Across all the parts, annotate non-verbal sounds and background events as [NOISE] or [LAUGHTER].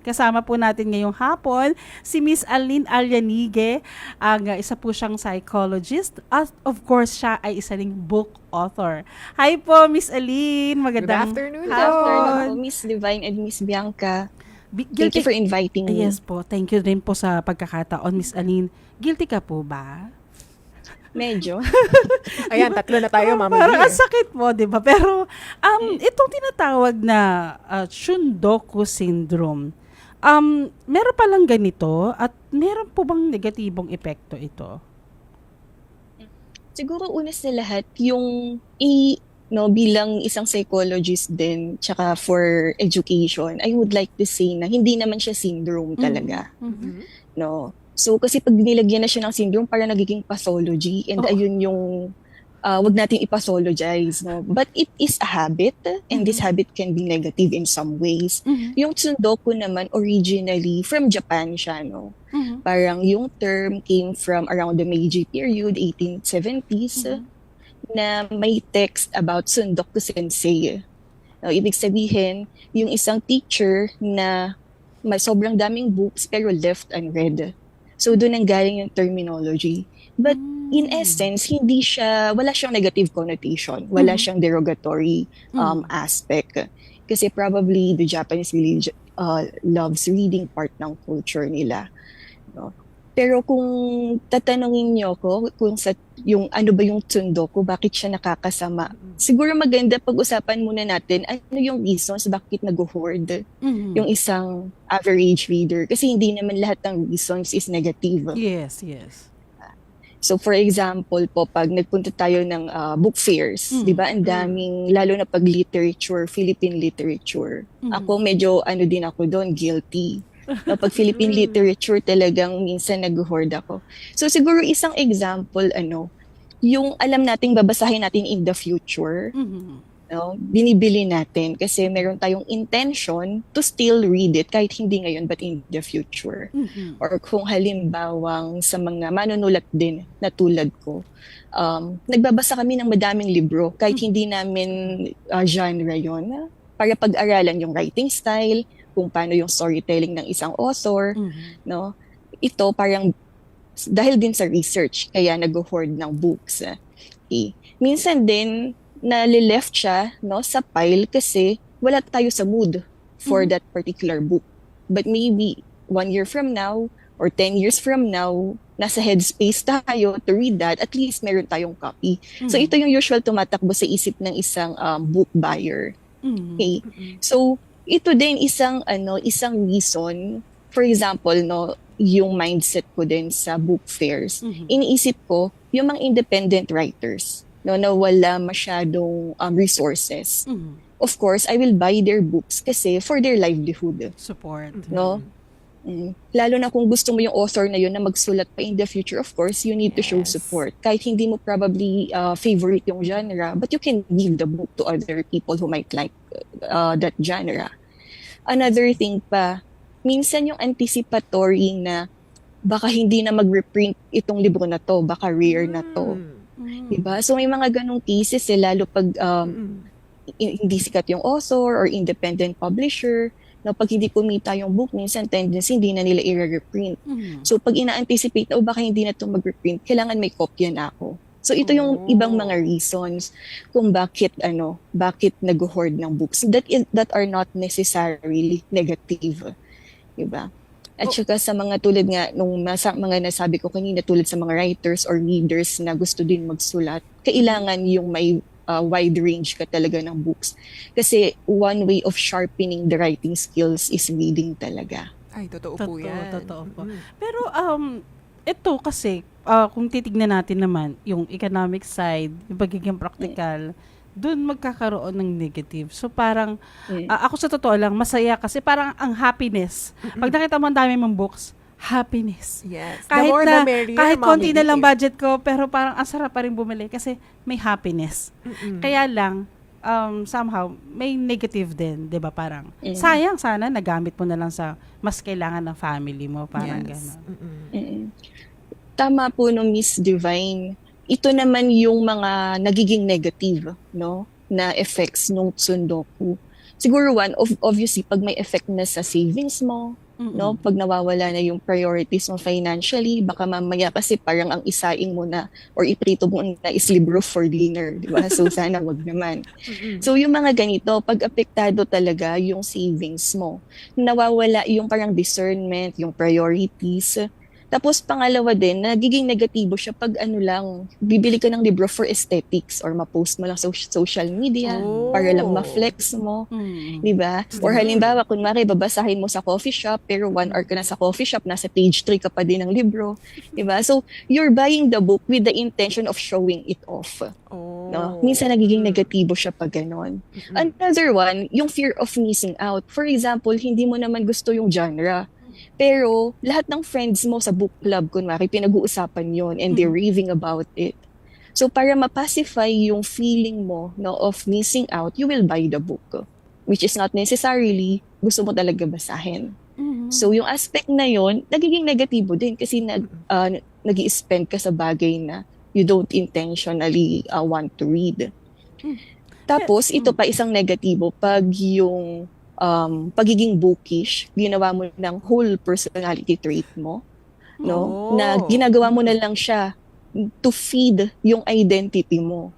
Kasama po natin ngayong hapon si Miss Aline Alianige, ang uh, isa po siyang psychologist. At of course, siya ay isa ring book author. Hi po, Miss Aline. Magandang afternoon Good po. afternoon po, Miss Divine and Miss Bianca. Bi- Thank you for inviting me. Yes po. Thank you rin po sa pagkakataon, Miss Aline. Guilty ka po ba? Medyo. [LAUGHS] Ayan, tatlo na tayo, Mama Parang ang sakit mo, di ba? Pero um, itong tinatawag na uh, Shundoku syndrome, um, meron palang ganito at meron po bang negatibong epekto ito? Siguro una sa lahat, yung i no bilang isang psychologist din tsaka for education I would like to say na hindi naman siya syndrome talaga Mhm. no so kasi pag nilagyan na siya ng syndrome para nagiging pathology and Oo. ayun yung uh, wag nating ipathologize no but it is a habit and this Mhm. habit can be negative in some ways Mhm. yung tsundoku naman originally from Japan siya no Mhm. Parang yung term came from around the Meiji period, 1870s, Mhm. na may text about Sundoku Sensei. Now, ibig sabihin, yung isang teacher na may sobrang daming books pero left unread. So, doon ang galing yung terminology. But in Mm. essence, hindi siya, wala siyang negative connotation. Wala Mhm. siyang derogatory um, Mhm. aspect. Kasi probably the Japanese really uh, loves reading part ng culture nila. No? Pero kung tatanungin niyo ko kung sa yung ano ba yung tsundoku, bakit siya nakakasama? Siguro maganda pag-usapan muna natin ano yung reasons bakit nag-hoard Mhm. yung isang average reader. Kasi hindi naman lahat ng reasons is negative. Yes, yes. So for example po, pag nagpunta tayo ng ah, book fairs, Mm. di ba, ang daming, lalo na pag literature, Philippine literature. Mhm. Ako medyo, ano din ako doon, guilty. [LAUGHS] No, pag Philippine Mm. literature talagang minsan nag-hoard ako. So siguro isang example, ano, yung alam nating babasahin natin in the future, Mhm. No, binibili natin kasi meron tayong intention to still read it kahit hindi ngayon but in the future Mhm. or kung halimbawang sa mga manunulat din na tulad ko, um, nagbabasa kami ng madaming libro kahit hindi namin uh, genre yon para pag-aralan yung writing style, kung paano yung storytelling ng isang author, Mhm. no? Ito parang dahil din sa research kaya nag-hoard ng books. Eh, minsan din nalileft siya no sa pile kasi wala tayo sa mood for Mhm. that particular book. But maybe one year from now or 10 years from now, nasa headspace tayo to read that, at least meron tayong copy. So Mhm. ito yung usual tumatakbo sa isip ng isang um, book buyer. Mhm. Okay? So ito din isang ano, isang reason. For example, no, yung mindset ko din sa book fairs. Mhm. Iniisip ko yung mga independent writers no na wala masyadong um, resources. Mhm. Of course, I will buy their books kasi for their livelihood. Support. No? Mm. Lalo na kung gusto mo yung author na yun na magsulat pa in the future, of course, you need to show Yes. support. Kahit hindi mo probably uh, favorite yung genre, but you can give the book to other people who might like uh, that genre. Another thing pa, minsan yung anticipatory na baka hindi na mag-reprint itong libro na to, baka rare na to. Mhm. Diba? So may mga ganong cases eh, lalo pag um, i- hindi sikat yung author or independent publisher, na pag hindi kumita yung book, minsan tendency hindi na nila i-reprint. Mhm. So pag ina-anticipate na, oh baka hindi na ito mag-reprint, kailangan may kopya na ako. So ito yung Oh. ibang mga reasons kung bakit ano, bakit nag-hoard ng books that is, that are not necessarily negative. Diba? At Oh. saka sa mga tulad nga nung nasa, mga nasabi ko kanina tulad sa mga writers or readers na gusto din magsulat, kailangan yung may uh, wide range ka talaga ng books. Kasi one way of sharpening the writing skills is reading talaga. Ay, totoo, po Totoo, yan. totoo po. Mhm. Pero um ito kasi ah, kung titignan natin naman yung economic side, yung pagiging practical, doon magkakaroon ng negative. So parang Mm. ah, ako sa totoo lang masaya kasi parang ang happiness. Pag nakita mo ang dami mong books, happiness. Yes. Kahit the more na- the merrier, Kahit konti na lang budget ko, pero parang ang sarap pa rin bumili kasi may happiness. Mhm. Kaya lang, um, somehow, may negative din, di ba? Parang, Mm. sayang sana, nagamit mo na lang sa mas kailangan ng family mo. Parang yes. gano'n. Mhm. Mm. Tama po no Miss Divine. Ito naman yung mga nagiging negative, no, na effects ng tsundoku. siguro one, of, obviously, pag may effect na sa savings mo, Mm-mm. no? Pag nawawala na yung priorities mo financially, baka mamaya kasi parang ang isaing mo na or iprito mo na is libro for dinner, di ba? So [LAUGHS] sana wag naman. So yung mga ganito, pag apektado talaga yung savings mo, nawawala yung parang discernment, yung priorities. Tapos pangalawa din, nagiging negatibo siya pag ano lang, bibili ka ng libro for aesthetics or ma-post mo lang sa social media Oh. para lang ma-flex mo. Mm. Di ba? Or halimbawa, kunwari, babasahin mo sa coffee shop, pero one hour ka na sa coffee shop, nasa page 3 ka pa din ng libro. Di ba? So, you're buying the book with the intention of showing it off. Oh. No? Minsan nagiging negatibo siya pag ganon. Mm-mm. Another one, yung fear of missing out. For example, hindi mo naman gusto yung genre. Pero lahat ng friends mo sa book club, kunwari, pinag-uusapan yon and they're raving about it. So para mapacify yung feeling mo no, of missing out, you will buy the book. Which is not necessarily gusto mo talaga basahin. Mhm. So yung aspect na yon nagiging negatibo din kasi nag, uh, nag spend ka sa bagay na you don't intentionally uh, want to read. Mm. Tapos ito mm. pa isang negatibo pag yung um, pagiging bookish, ginawa mo ng whole personality trait mo, no? Oh. Na ginagawa mo na lang siya to feed yung identity mo.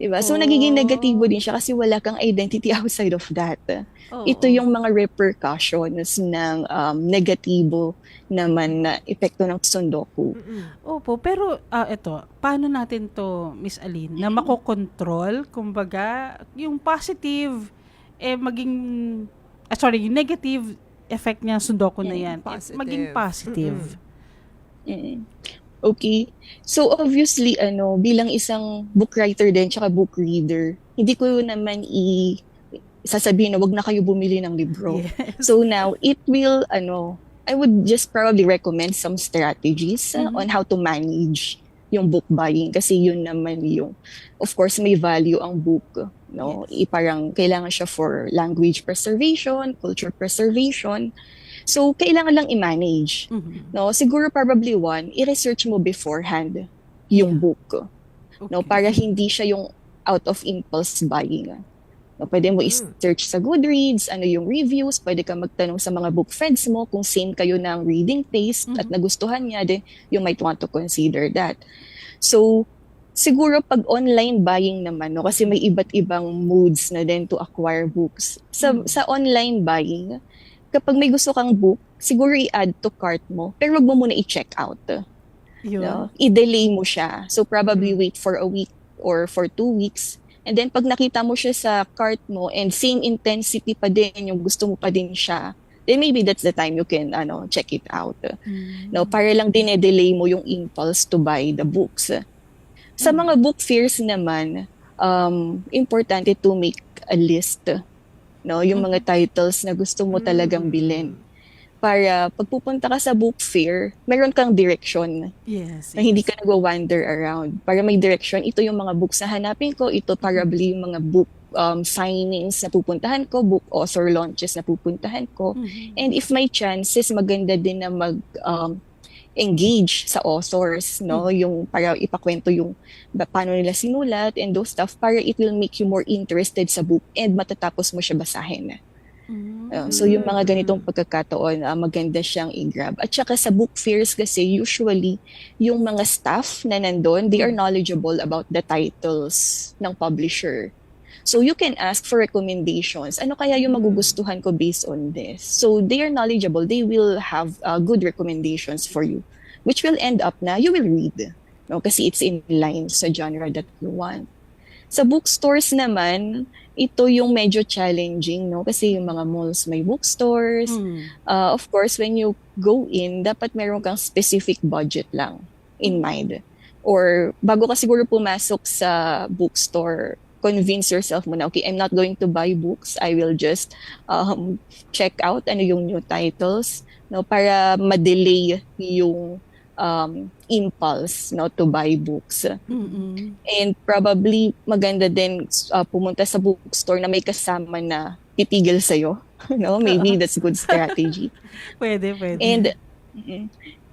Diba? So, Oh. nagiging negatibo din siya kasi wala kang identity [LAUGHS] outside of that. Oo. Ito yung mga repercussions ng um, negatibo naman na epekto ng Sundoku. Mm-mm. Opo, pero ah ito, paano natin to, Miss Aline, na makokontrol, kumbaga, yung positive, eh maging, ah, sorry, yung negative effect niya sudoku na Yeah, yan, eh, positive. maging positive. Mm. Okay. So obviously ano, bilang isang book writer din tsaka book reader, hindi ko naman i sasabihin na wag na kayo bumili ng libro. Yes. So now it will ano, I would just probably recommend some strategies uh, Mhm. on how to manage yung book buying kasi yun naman yung of course may value ang book no I parang kailangan siya for language preservation culture preservation so kailangan lang i-manage Mhm. No, siguro probably one, i-research mo beforehand yung Yeah. book. No, Okay. para hindi siya yung out of impulse buying. No, pwede mo Mm. i-search sa Goodreads, ano yung reviews, pwede ka magtanong sa mga book friends mo kung same kayo ng reading taste at Mhm. nagustuhan niya, then you might want to consider that. So, siguro pag online buying naman, no, kasi may iba't ibang moods na din to acquire books. Sa, Mm. sa online buying, kapag may gusto kang book, siguro i-add to cart mo, pero wag mo muna i-check out. Yun. No? I-delay mo siya. So probably wait for a week or for two weeks. And then pag nakita mo siya sa cart mo and same intensity pa din, yung gusto mo pa din siya, then maybe that's the time you can ano check it out. Mm. No, para lang dinelay mo yung impulse to buy the books. Sa Mm. mga book fairs naman, um, importante to make a list. No, yung mga titles na gusto mo talagang bilhin. Para pag pupunta ka sa book fair, meron kang direction Yes. na hindi ka nagwa-wander around. Para may direction, ito yung mga books na hanapin ko, ito probably yung mga book um, signings na pupuntahan ko, book author launches na pupuntahan ko. Mhm. And if may chances, maganda din na mag um, engage sa authors, no? Yung para ipakwento yung ba, paano nila sinulat and those stuff para it will make you more interested sa book and matatapos mo siya basahin. Uh, so yung mga ganitong pagkakataon, ah, maganda siyang i-grab. At saka sa book fairs kasi usually yung mga staff na nandun, they are knowledgeable about the titles ng publisher. So you can ask for recommendations. Ano kaya yung magugustuhan ko based on this? So they are knowledgeable. They will have uh, good recommendations for you, which will end up na you will read. No? Kasi it's in line sa genre that you want. Sa bookstores naman, ito yung medyo challenging, no? Kasi yung mga malls may bookstores. Mm. Uh, of course, when you go in, dapat meron kang specific budget lang in mind. Or bago ka siguro pumasok sa bookstore, convince yourself muna, okay, I'm not going to buy books. I will just um, check out ano yung new titles, no? Para ma-delay yung um, impulse, no? To buy books. Mm-mm. And probably maganda din uh, pumunta sa bookstore na may kasama na titigil sa'yo. [LAUGHS] no? Maybe that's good strategy. [LAUGHS] Pwede, pwede. and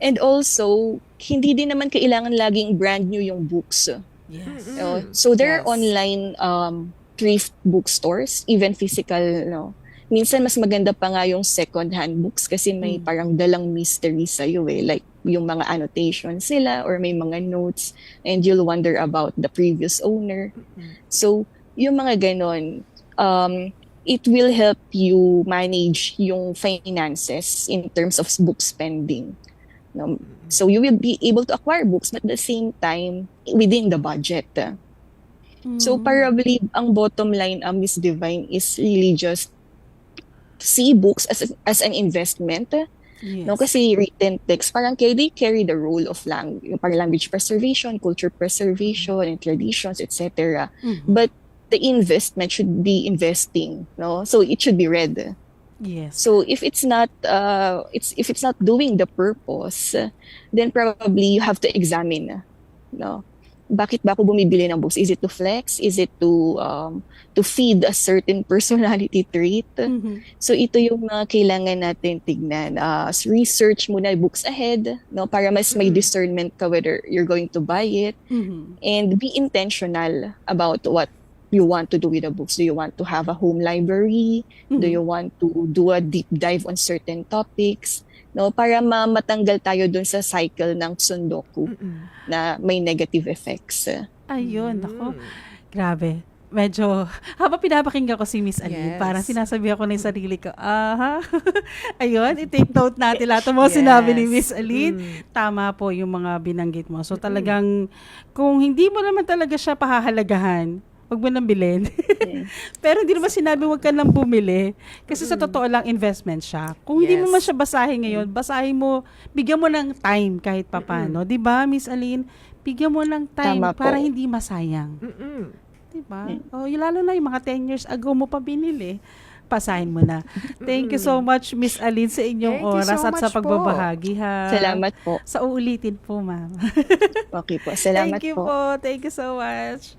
and also, hindi din naman kailangan laging brand new yung books. yes. No? So there are Yes. online um, thrift bookstores, even physical, no. Minsan mas maganda pa nga yung second-hand books kasi may Mm. parang dalang mystery sa iyo eh. Like yung mga annotations nila or may mga notes and you'll wonder about the previous owner. So, yung mga ganon, um, it will help you manage yung finances in terms of book spending. No? So, you will be able to acquire books but at the same time within the budget. So, Mm. probably ang bottom line, um, Miss Divine, is really just see books as, as an investment. Yes. No? Kasi written text, parang kaya they carry the role of lang, yung parang language preservation, culture preservation, and traditions, etc. Mhm. But the investment should be investing, no? So it should be read. Yes. So if it's not, uh, it's if it's not doing the purpose, then probably you have to examine, no? Bakit ba ako bumibili ng books? Is it to flex? Is it to um, to feed a certain [LAUGHS] personality trait? Mhm. So ito yung mga kailangan natin tignan. Uh, research muna books ahead, no, para mas may Mm. discernment ka whether you're going to buy it Mhm. and be intentional about what you want to do with the books. Do you want to have a home library? Do Mhm. you want to do a deep dive on certain topics? No, para ma- matanggal tayo dun sa cycle ng tsundoku Mm-mm. na may negative effects. Ayun, Mm. ako. Grabe. Medyo, [LAUGHS] habang pinapakinggan ko si Miss Aline, Yes. parang sinasabi ako na yung sarili ko, aha. [LAUGHS] Ayun, i-take note natin lahat ng mga Yes. sinabi ni Miss Aline. Mm. Tama po yung mga binanggit mo. So talagang, kung hindi mo naman talaga siya pahahalagahan, wag mo nang bilhin. Yes. [LAUGHS] Pero hindi naman sinabi wag ka nang bumili. Kasi sa Mm. totoo lang, investment siya. Kung hindi mo Yes. man siya basahin ngayon, basahin mo, bigyan mo ng time kahit papano. Di ba, Miss Aline? Bigyan mo ng time Tama po. para hindi masayang. Mm-mm. Di ba? Mm. Oh, lalo na yung mga 10 years ago mo pa binili. Pasahin mo na. Thank you so much, Miss Aline, sa inyong Thank oras so at sa po. pagbabahagi, ha? Salamat po. Sa uulitin po, ma'am. Okay po. Salamat Thank you po. po. Thank you so much.